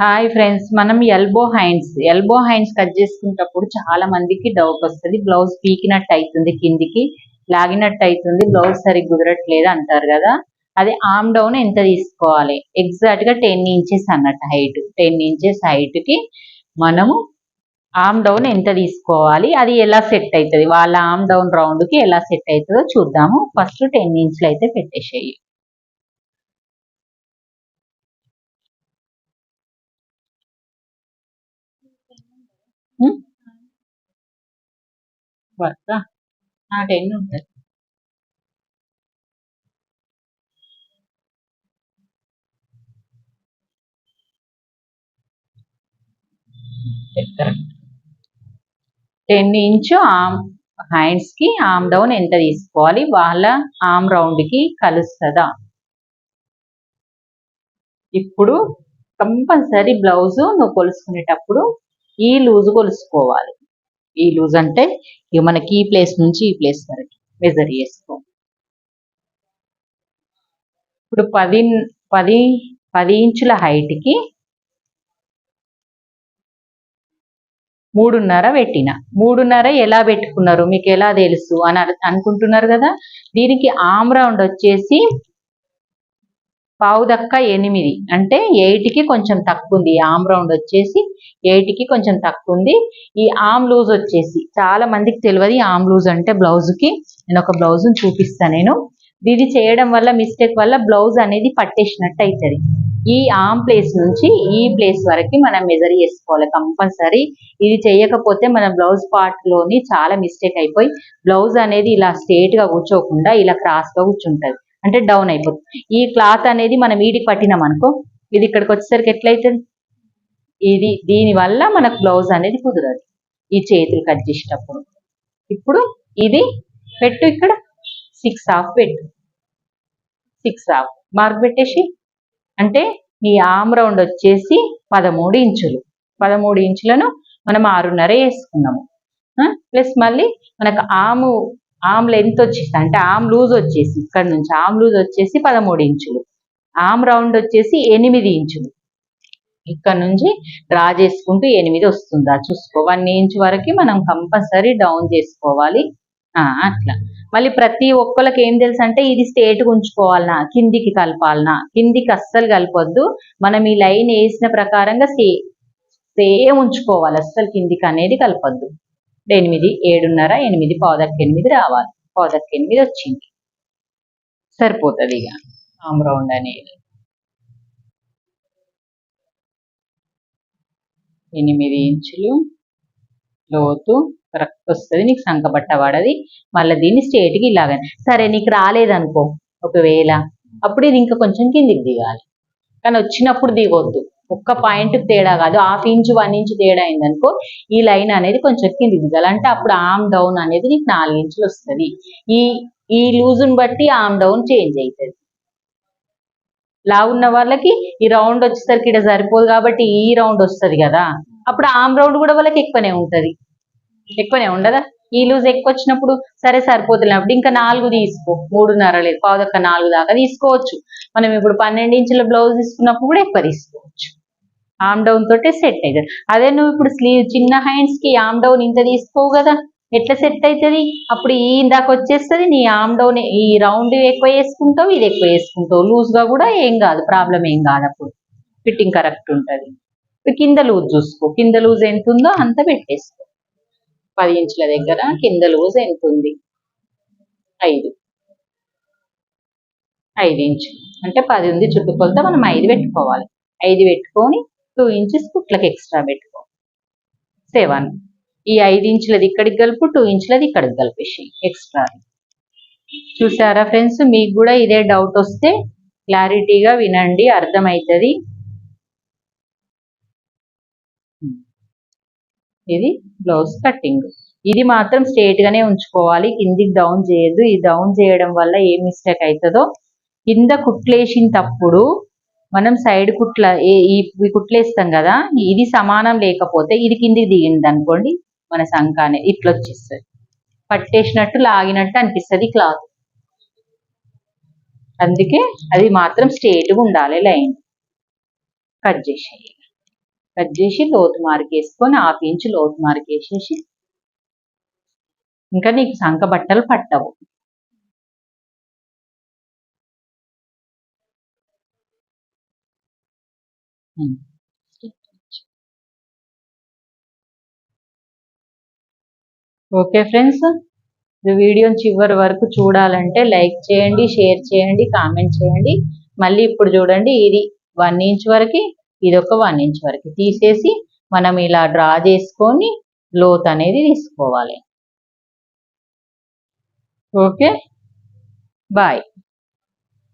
Hi friends మనం elbow hands elbow hands cut చేసుకునేటప్పుడు చాలా మందికి డౌట్ వస్తుంది. బ్లౌజ్ పీకినట్టు అవుతుంది కిందికి లాగినట్టు అవుతుంది బ్లౌజ్ సరిగ్గా కుదరట్లేదు అంటారు కదా. అది ఆమ్ డౌన్ ఎంత తీసుకోవాలి? ఎగ్జాక్ట్గా టెన్ ఇంచెస్ అన్నట్టు హైట్ టెన్ ఇంచెస్ హైట్కి మనము ఆమ్ డౌన్ ఎంత తీసుకోవాలి? అది ఎలా సెట్ అవుతుంది వాళ్ళ ఆమ్ డౌన్ రౌండ్కి ఎలా సెట్ అవుతుందో చూద్దాము. ఫస్ట్ టెన్ ఇంచ్లు అయితే పెట్టేసేయి. వర్క్ టెన్ ఉంటుంది టెన్ ఇంచు ఆమ్ హైన్స్కి ఆమ్ డౌన్ ఎంత తీసుకోవాలి? వాళ్ళ ఆమ్ రౌండ్కి కలుస్తుందా? ఇప్పుడు కంపల్సరీ బ్లౌజ్ నువ్వు కొలుసుకునేటప్పుడు ఈ లూజ్ కొలుసుకోవాలి. ఈ లూజ్ అంటే ఇక మనకి ఈ ప్లేస్ నుంచి ఈ ప్లేస్ వరకు మెజర్ చేసుకో. ఇప్పుడు పది పది పది ఇంచుల హైట్కి మూడున్నర పెట్టిన. మూడున్నర ఎలా పెట్టుకున్నారు? మీకు ఎలా తెలుసు అని అనుకుంటున్నారు కదా? దీనికి ఆమ్ రౌండ్ వచ్చేసి పావు దక్క ఎనిమిది. అంటే ఎయిట్కి కొంచెం తక్కువ ఉంది. ఆమ్ రౌండ్ వచ్చేసి ఎయిట్కి కొంచెం తక్కువ ఉంది ఈ ఆమ్ లూజ్ వచ్చేసి చాలా మందికి తెలియదు ఆమ్ లూజ్ అంటే బ్లౌజ్కి నేను ఒక బ్లౌజ్ చూపిస్తాను నేను. ఇది చేయడం వల్ల మిస్టేక్ వల్ల బ్లౌజ్ అనేది పట్టేసినట్టు అవుతుంది ఈ ఆమ్ ప్లేస్ నుంచి ఈ ప్లేస్ వరకు మనం మెజర్ చేసుకోవాలి కంపల్సరీ. ఇది చేయకపోతే మన బ్లౌజ్ పార్ట్లోని చాలా మిస్టేక్ అయిపోయి బ్లౌజ్ అనేది ఇలా స్ట్రేట్గా కూర్చోకుండా ఇలా క్రాస్ కూర్చుంటుంది కూర్చుంటది. అంటే డౌన్ అయిపోతుంది. ఈ క్లాత్ అనేది మనం ఈడికి పట్టినాం అనుకో ఇది ఇక్కడికి వచ్చేసరికి ఎట్లయితుంది? ఇది దీని వల్ల మనకు బ్లౌజ్ అనేది కుదరదు. ఈ చేతులు కట్ చేసేటప్పుడు. ఇప్పుడు ఇది పెట్టు ఇక్కడ. సిక్స్ హాఫ్ పెట్టు. సిక్స్ హాఫ్ మార్క్ పెట్టేసి అంటే ఈ ఆమ్ రౌండ్ వచ్చేసి పదమూడు ఇంచులు. పదమూడు ఇంచులను మనం ఆరున్నర వేసుకున్నాము. ప్లస్ మళ్ళీ మనకు ఆము ఆమ్ లెంత్ వచ్చేసి అంటే ఆమ్ లూజ్ వచ్చేసి ఇక్కడ నుంచి ఆమ్ లూజ్ వచ్చేసి పదమూడు ఇంచులు. ఆమ్ రౌండ్ వచ్చేసి ఎనిమిది ఇంచులు. ఇక్కడ నుంచి డ్రా చేసుకుంటూ ఎనిమిది వస్తుందా. చూసుకో. వన్ ఇంచ్ వరకు మనం కంపల్సరీ డౌన్ చేసుకోవాలి. అట్లా. మళ్ళీ ప్రతి ఒక్కరికి ఏం తెలుసు అంటే ఇది స్టేట్గా ఉంచుకోవాలనా కిందికి కలపాలనా. కిందికి అస్సలు కలపొద్దు. మనం ఈ లైన్ వేసిన ప్రకారంగా సే సేమ్ ఉంచుకోవాలి. అస్సలు కిందికి అనేది కలపొద్దు. ఎనిమిది ఏడున్నర ఎనిమిది పాదక్ ఎనిమిది రావాలి. పాదక్ ఎనిమిది వచ్చింది. సరిపోతుంది ఇక. ఆమ్ రౌండ్ అనేది. ఎనిమిది ఇంచులు లోతు కరెక్ట్ వస్తుంది. నీకు సంకబట్ట పడది. మళ్ళీ దీన్ని స్ట్రేట్కి ఇలాగని సరే నీకు రాలేదనుకో ఒకవేళ అప్పుడు ఇది ఇంకా కొంచెం కిందికి దిగాలి. కానీ వచ్చినప్పుడు దిగొద్దు. ఒక్క పాయింట్ తేడా కాదు. హాఫ్ ఇంచ్ వన్ ఇంచ్ తేడా అయిందనుకో ఈ లైన్ అనేది కొంచెం కింది దిగాలి. అంటే అప్పుడు ఆమ్ డౌన్ అనేది నీకు నాలుగు ఇంచులు వస్తుంది. ఈ ఈ లూజుని బట్టి ఆమ్ డౌన్ చేంజ్ అవుతుంది. లా ఉన్న వాళ్ళకి ఈ రౌండ్ వచ్చేసరికి ఇక్కడ సరిపోదు కాబట్టి ఈ రౌండ్ వస్తుంది కదా. అప్పుడు ఆమ్ రౌండ్ కూడా వాళ్ళకి ఎక్కువనే ఉంటది. ఎక్కువనే ఉండదా? ఈ లూజ్ ఎక్కువ వచ్చినప్పుడు సరే సరిపోతున్నప్పుడు ఇంకా నాలుగు తీసుకో. మూడున్నర లేదు. పావుదక్క నాలుగు దాకా తీసుకోవచ్చు. మనం ఇప్పుడు పన్నెండు ఇంచుల బ్లౌజ్ తీసుకున్నప్పుడు కూడా ఎక్కువ తీసుకోవచ్చు. ఆమ్ డౌన్ తోటే సెట్ అవుతుంది అదే నువ్వు ఇప్పుడు స్లీవ్ చిన్న హ్యాండ్స్కి ఆమ్ డౌన్ ఇంత తీసుకోవు కదా. ఎట్లా సెట్ అవుతుంది అప్పుడు ఈ ఇందాక వచ్చేస్తుంది నీ ఆమ్ డౌన్ ఈ రౌండ్ ఎక్కువ వేసుకుంటావు ఇది ఎక్కువ వేసుకుంటావు. లూజ్గా కూడా ఏం కాదు ప్రాబ్లం ఏం కాదు అప్పుడు. ఫిట్టింగ్ కరెక్ట్ ఉంటుంది. కింద లూజ్ చూసుకో. కింద లూజ్ ఎంత ఉందో అంత పెట్టేసుకో. పది ఇంచుల దగ్గర కింద లూజ్ ఎంత ఉంది? ఐదు. ఐదు ఇంచు. అంటే పది ఉంది చుట్టుకొలత మనం ఐదు పెట్టుకోవాలి. ఐదు పెట్టుకొని టూ ఇంచెస్ కుట్లకి ఎక్స్ట్రా పెట్టుకో. సెవెన్ ఈ ఐదు ఇంచులది ఇక్కడికి కలుపు టూ ఇంచులది ఇక్కడికి కలిపేసి ఎక్స్ట్రా చూసారా ఫ్రెండ్స్ మీకు కూడా ఇదే డౌట్ వస్తే క్లారిటీగా వినండి అర్థమవుతుంది ఇది బ్లౌజ్ కట్టింగ్ ఇది మాత్రం స్ట్రేట్ గానే ఉంచుకోవాలి. కిందికి డౌన్ చేయొద్దు. ఈ డౌన్ చేయడం వల్ల ఏ మిస్టేక్ అవుతుందో కింద కుట్లేసినప్పుడు మనం సైడ్ కుట్ల ఈ కుట్లేస్తాం కదా ఇది సమానం లేకపోతే ఇది కిందికి దిగింది అనుకోండి మన సంఖానే ఇట్లా వచ్చేస్తుంది పట్టేసినట్టు లాగినట్టు అనిపిస్తుంది క్లాత్. అందుకే అది మాత్రం స్ట్రేట్గా ఉండాలి లైన్. కట్ చేసేయాలి. కట్ చేసి లోతు మార్కేసుకొని హాఫ్ ఇంచ్ లోతు మార్కేసేసి ఇంకా నీకు సంక బట్టలు పట్టవు. Okay friends? వీడియో వీడియోని చివరి వరకు చూడాలంటే లైక్ చేయండి షేర్ చేయండి కామెంట్ చేయండి. మళ్ళీ ఇప్పుడు చూడండి ఇది వన్ ఇంచ్ వరకు ఇది ఒక వన్ ఇంచ్ వరకు. తీసేసి మనం ఇలా డ్రా చేసుకొని లోత్ అనేది తీసుకోవాలి. ఓకే? బాయ్.